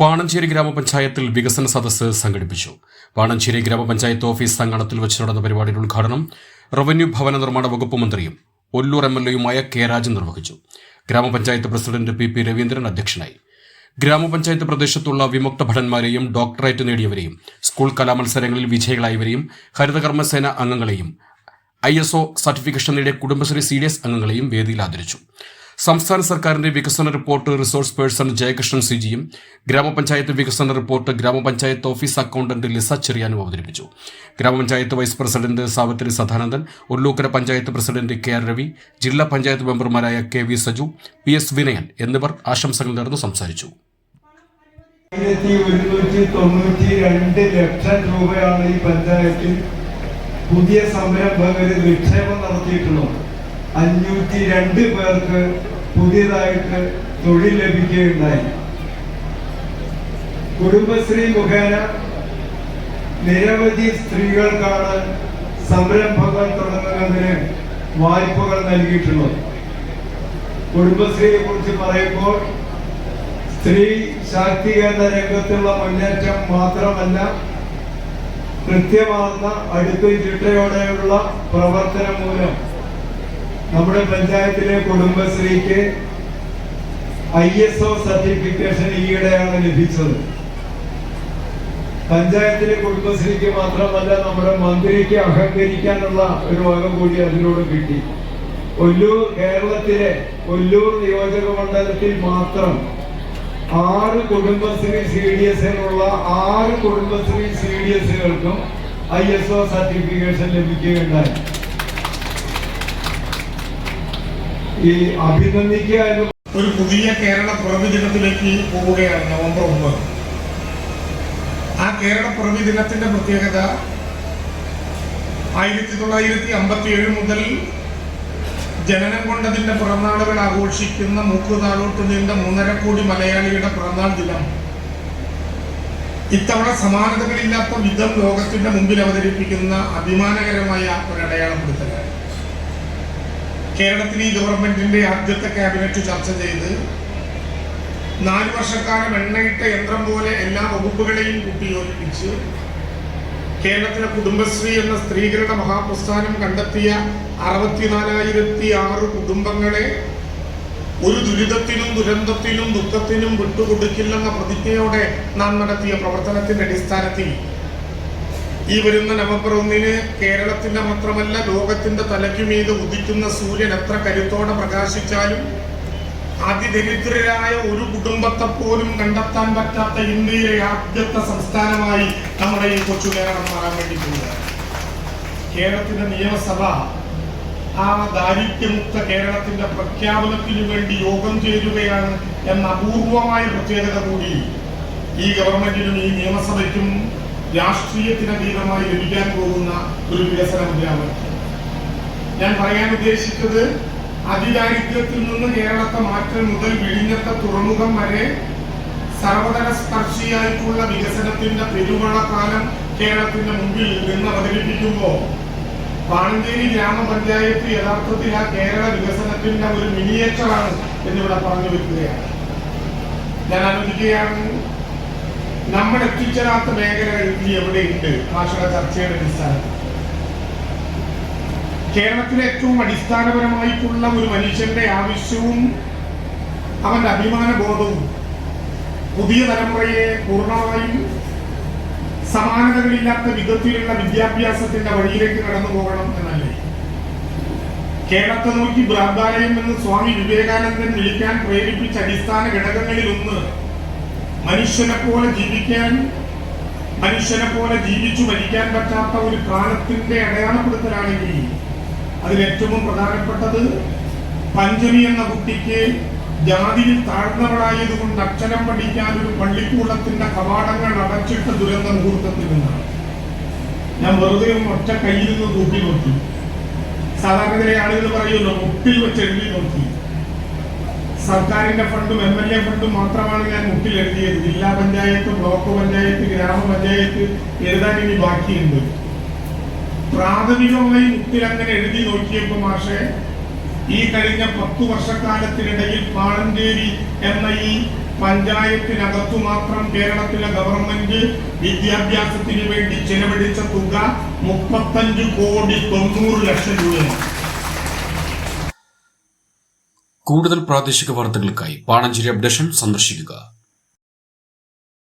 പാണഞ്ചേരി ഗ്രാമപഞ്ചായത്തിൽ വികസന സദസ്സ് സംഘടിപ്പിച്ചു. പാണഞ്ചേരി ഗ്രാമപഞ്ചായത്ത് ഓഫീസ് സംഗണത്തിൽ വെച്ച് നടന്ന പരിപാടിയുടെ ഉദ്ഘാടനം റവന്യൂ ഭവന നിർമ്മാണ വകുപ്പ് മന്ത്രിയും ഒല്ലൂർ എം എൽ എയുമായ കെ രാജൻ നിർവഹിച്ചു. ഗ്രാമപഞ്ചായത്ത് പ്രസിഡന്റ് പി പി രവീന്ദ്രൻ അധ്യക്ഷനായി. ഗ്രാമപഞ്ചായത്ത് പ്രദേശത്തുള്ള വിമുക്ത ഭടന്മാരെയും ഡോക്ടറേറ്റ് നേടിയവരെയും സ്കൂൾ കലാമത്സരങ്ങളിൽ വിജയികളായവരെയും ഹരിതകർമ്മസേന അംഗങ്ങളെയും ഐ എസ് ഒ സർട്ടിഫിക്കേഷൻ നേടിയ കുടുംബശ്രീ സി ഡി എസ് അംഗങ്ങളെയും വേദിയിൽ ആദരിച്ചു. സംസ്ഥാന സർക്കാരിന്റെ വികസന റിപ്പോർട്ട് റിസോഴ്സ് പേഴ്സൺ ജയകൃഷ്ണൻ സിജിയും ഗ്രാമപഞ്ചായത്ത് വികസന റിപ്പോർട്ട് ഗ്രാമപഞ്ചായത്ത് ഓഫീസ് അക്കൗണ്ടന്റ് ലിസ ചെറിയാനും അവതരിപ്പിച്ചു. ഗ്രാമപഞ്ചായത്ത് vice president Savithri Sadanandan Ullookkara panchayat president K R Ravi ജില്ലാ പഞ്ചായത്ത് മെമ്പർമാരായ K V Saju P S Vinayan എന്നിവർ ആശംസകൾ നേർന്ന് സംസാരിച്ചു. ലക്ഷം രൂപയാണ് ഈ പഞ്ചായത്തിൽ പുതിയ സംരംഭകർ നിക്ഷേപം നടത്തിയിട്ടുള്ളത്. അഞ്ഞൂറ്റി രണ്ട് പേർക്ക് പുതിയതായിട്ട് തൊഴിൽ ലഭിക്കുകയുണ്ടായി. കുടുംബശ്രീ മുഖേന നിരവധി സ്ത്രീകൾക്കാണ് സംരംഭങ്ങൾ തുടങ്ങുന്നതിന് വായ്പകൾ നൽകിയിട്ടുള്ളത്. കുടുംബശ്രീയെ കുറിച്ച് പറയുമ്പോൾ സ്ത്രീ ശാക്തീകരണ രംഗത്തുള്ള മുന്നേറ്റം മാത്രമല്ല കൃത്യമാർന്ന അടുത്ത ചിട്ടയോടെയുള്ള പ്രവർത്തനം മൂലം നമ്മുടെ പഞ്ചായത്തിലെ കുടുംബശ്രീക്ക് ഐ എസ് ഒ സർട്ടിഫിക്കേഷൻ ഈയിടെയാണ് ലഭിച്ചത്. പഞ്ചായത്തിലെ കുടുംബശ്രീക്ക് മാത്രമല്ല നമ്മുടെ മന്ത്രിക്ക് അഹങ്കരിക്കാനുള്ള ഒരു വക കൂടി അതിനോട് കിട്ടി. കൊല്ലൂർ കേരളത്തിലെ കൊല്ലൂർ നിയോജക മണ്ഡലത്തിൽ മാത്രം ആറ് കുടുംബശ്രീ സി ഡി എസിനുള്ള ആറ് കുടുംബശ്രീ സി ഡി എസുകൾക്കും ഐ എസ് ഒ സർട്ടിഫിക്കേഷൻ ലഭിക്കുകയുണ്ടായി. ഈ അഭിനന്ദിക്കുക എന്ന് ഒരു പുതിയ കേരള പിറവി ദിനത്തിലേക്ക് പോവുകയാണ് നവംബർ ഒന്ന് ആ കേരള പിറവി ദിനത്തിന്റെ പ്രത്യേകത ആയിരത്തി തൊള്ളായിരത്തി അമ്പത്തി ഏഴ് മുതൽ ജനനം കൊണ്ടതിന്റെ പിറന്നാളുകൾ ആഘോഷിക്കുന്ന മൂക്കുതാളോട്ട് നീണ്ട മൂന്നര കോടി മലയാളിയുടെ പിറന്നാൾ ദിനം. ഇത്തവണ സമാനതകളില്ലാത്ത വിധം ലോകത്തിന്റെ മുമ്പിൽ അവതരിപ്പിക്കുന്ന അഭിമാനകരമായ ഒരു അടയാളപ്പെടുത്തലാണ് കേരളത്തിൽ ഈ ഗവൺമെന്റിന്റെ ആദ്യത്തെ ക്യാബിനറ്റ് ചർച്ച ചെയ്ത് നാല് വർഷക്കാലം എണ്ണയിട്ട യന്ത്രം പോലെ എല്ലാ വകുപ്പുകളെയും കൂട്ടിയോജിപ്പിച്ച് കേരളത്തിലെ കുടുംബശ്രീ എന്ന സ്ത്രീകളുടെ മഹാപ്രസ്ഥാനം കണ്ടെത്തിയ അറുപത്തിനാലായിരത്തി ആറ് കുടുംബങ്ങളെ ഒരു ദുരിതത്തിനും ദുരന്തത്തിനും ദുഃഖത്തിനും വിട്ടുകൊടുക്കില്ലെന്ന പ്രതിജ്ഞയോടെ നാം നടത്തിയ പ്രവർത്തനത്തിന്റെ അടിസ്ഥാനത്തിൽ ഈ വരുന്ന നവംബർ ഒന്നിന് കേരളത്തിന്റെ മാത്രമല്ല ലോകത്തിന്റെ തലയ്ക്കുമീത് ഉദിക്കുന്ന സൂര്യൻ എത്ര കരുത്തോടെ പ്രകാശിച്ചാലും അതിദരിദ്രരായ ഒരു കുടുംബത്തെ പോലും കണ്ടെത്താൻ പറ്റാത്ത ഇന്ത്യയിലെ ആദ്യത്തെ സംസ്ഥാനമായി നമ്മുടെ ഈ കൊച്ചു കേരളം മാറാൻ വേണ്ടിയിട്ടുണ്ട് കേരളത്തിന്റെ നിയമസഭ ആ ദാരിദ്ര്യമുക്ത കേരളത്തിന്റെ പ്രഖ്യാപനത്തിനു വേണ്ടി യോഗം ചേരുകയാണ് എന്ന അപൂർവമായ പ്രത്യേകത കൂടി ഈ ഗവൺമെന്റിനും ഈ നിയമസഭയ്ക്കും രാഷ്ട്രീയത്തിനതീതമായി ലഭിക്കാൻ പോകുന്ന ഒരു വികസന മുദ്രാവാക്യം ഞാൻ പറയാൻ ഉദ്ദേശിച്ചത് അതിദാരിദ്ര്യത്തിൽ നിന്ന് കേരളത്തെ മാറ്റം മുതൽ വിഴിഞ്ഞത്തെ തുറമുഖം വരെ സർവതല സ്പർശിയായിട്ടുള്ള വികസനത്തിന്റെ പെരുമഴക്കാലം കേരളത്തിന്റെ മുമ്പിൽ നിന്ന് അവതരിപ്പിക്കുമ്പോൾ പാണ്ടേരി ഗ്രാമപഞ്ചായത്ത് യഥാർത്ഥത്തിൽ ആ കേരള വികസനത്തിന്റെ ഒരു മിനിയേച്ചറാണ് എന്നിവിടെ പറഞ്ഞു വെക്കുകയാണ്. ഞാൻ ആലോചിക്കുകയാണ് നമ്മൾ എത്തിച്ചേരാത്ത മേഖലകൾ ഇനി എവിടെയുണ്ട്? ഭാഷയുടെ ചർച്ചയുടെ അടിസ്ഥാനത്തിൽ കേരളത്തിലെ ഏറ്റവും അടിസ്ഥാനപരമായിട്ടുള്ള ഒരു മനുഷ്യന്റെ ആവശ്യവും അവന്റെ അഭിമാന ബോധവും പുതിയ തലമുറയെ പൂർണമായും സമാനതകളില്ലാത്ത വിധത്തിലുള്ള വിദ്യാഭ്യാസത്തിന്റെ വഴിയിലേക്ക് കടന്നു പോകണം എന്നല്ലേ? കേരളത്തെ നോക്കി ഭ്രാന്താലയം എന്ന് സ്വാമി വിവേകാനന്ദൻ വിളിക്കാൻ പ്രേരിപ്പിച്ച അടിസ്ഥാന ഘടകങ്ങളിൽ ഒന്ന് മനുഷ്യനെ പോലെ ജീവിക്കാൻ മനുഷ്യനെ പോലെ ജീവിച്ചു മരിക്കാൻ പറ്റാത്ത ഒരു കാലത്തിന്റെ അടയാളപ്പെടുത്തലാണെങ്കിൽ അതിൽ ഏറ്റവും പ്രധാനപ്പെട്ടത് പഞ്ചമി എന്ന കുട്ടിക്ക് ജാതിയിൽ താഴ്ന്നവളായതുകൊണ്ട് അക്ഷരം പഠിക്കാൻ ഒരു പള്ളിക്കൂടത്തിന്റെ കവാടങ്ങൾ അടച്ചിട്ട ദുരന്ത മുഹൂർത്തത്തിൽ നിന്നാണ്. ഞാൻ വെറുതെ ഒറ്റ കയ്യിൽ നിന്ന് തൂക്കി നോക്കി. സാധാരണ ആളുകൾ പറയുമല്ലോ മുട്ടിൽ വെച്ച് എഴുതി നോക്കി. സർക്കാരിന്റെ ഫണ്ടും എം എൽ എ ഫണ്ടും മാത്രമാണ് ഞാൻ മുട്ടിൽ എഴുതിയത് ജില്ലാ പഞ്ചായത്ത് ബ്ലോക്ക് പഞ്ചായത്ത് ഗ്രാമപഞ്ചായത്ത് എഴുതാൻ ഇനി ബാക്കിയുണ്ട്. പ്രാഥമികമായി മുട്ടിൽ അങ്ങനെ എഴുതി നോക്കിയപ്പോൾ മാഷെ ഈ കഴിഞ്ഞ പത്തു വർഷക്കാലത്തിനിടയിൽ പാളഞ്ചേരി എന്ന ഈ പഞ്ചായത്തിനകത്തു മാത്രം കേരളത്തിലെ ഗവൺമെന്റ് വിദ്യാഭ്യാസത്തിന് വേണ്ടി ചെലവഴിച്ച തുക മുപ്പത്തഞ്ച് കോടി തൊണ്ണൂറ് ലക്ഷം രൂപയാണ്. കൂടുതൽ പ്രാദേശിക വാർത്തകൾക്കായി പാണഞ്ചേരി അപ്ഡേഷൻ സന്ദർശിക്കുക